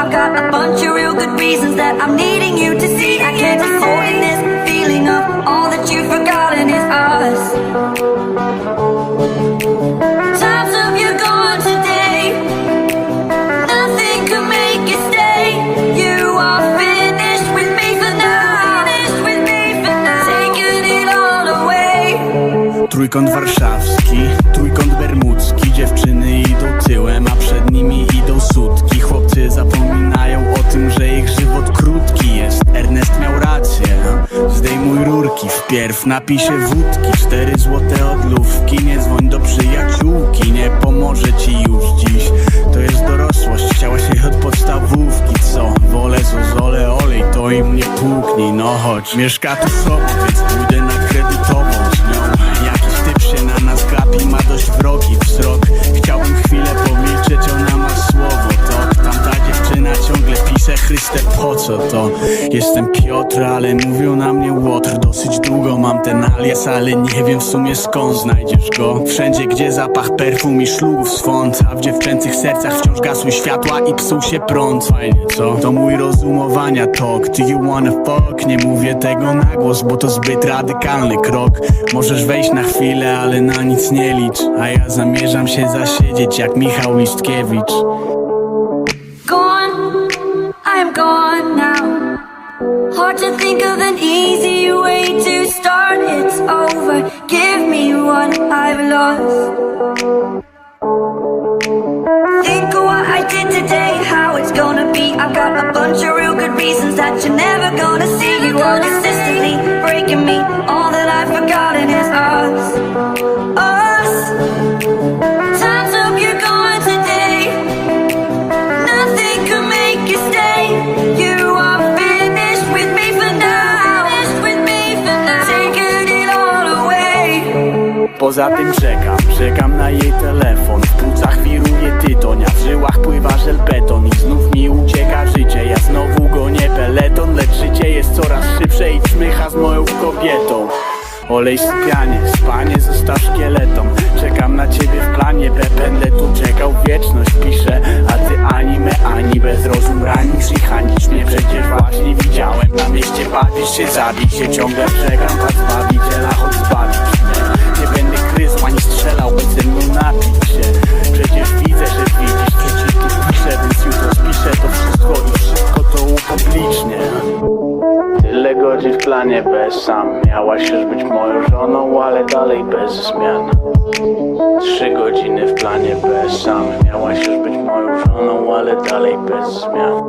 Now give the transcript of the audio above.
I've got a bunch of reasons that I'm needing you to see. I can't avoid this feeling of all that you've forgotten is us. Times of you gone today. Nothing could make you stay. You are finished with me for now. Finished with me for now. Taking it all away. Trójkąt warszawski, trójkąt bermudzki Dziewczyny idą tyłem, a napij się wódki, cztery złote odlówki. Nie dzwoń do przyjaciółki, nie pomoże ci już dziś. To jest dorosłość, chciałaś jej od podstawówki Co? Wolę zozole, olej, to im nie płuknij No chodź, mieszka tu sobą, więc pójdę na kredytową z nią. Jakiś typ się na nas gapi, ma dość wrogi wzrok po co to? Jestem Piotr, ale mówią na mnie Łotr. Dosyć długo mam ten alias, ale nie wiem w sumie skąd znajdziesz go. Wszędzie gdzie zapach perfum i szlugów swąd A w dziewczęcych sercach wciąż gasły światła i psuł się prąd. Fajnie co? To mój rozumowania talk. Do you wanna fuck? Nie mówię tego na głos, bo to zbyt radykalny krok. Możesz wejść na chwilę, ale na nic nie licz. A ja zamierzam się zasiedzieć jak Michał Listkiewicz Gone now. Hard to think of an easy way to start. It's over. Give me what I've lost. Think of what I did today, how it's gonna be. I've got a bunch of real good reasons that you're never gonna see. You are consistently breaking me. All that I've forgotten is. Us. Poza tym czekam, czekam na jej telefon. W płucach wiruje tytoń, a w żyłach pływa żel beton. I znów mi ucieka życie, ja znowu gonię peleton. Lecz życie jest coraz szybsze i czmycha z moją kobietą. Olej sypianie, spanie zostaw szkieletom. Czekam na ciebie w planie, be będę tu czekał wieczność Piszę, a ty ani me, ani bez rozum ranisz i hanisz mnie. Przecież właśnie widziałem na mieście bawisz się, zabij się Ciągle czekam, Planie bez sam Miałaś już być moją żoną, ale dalej bez zmian. Trzy godziny w planie bez sam Miałaś już być moją żoną, ale dalej bez zmian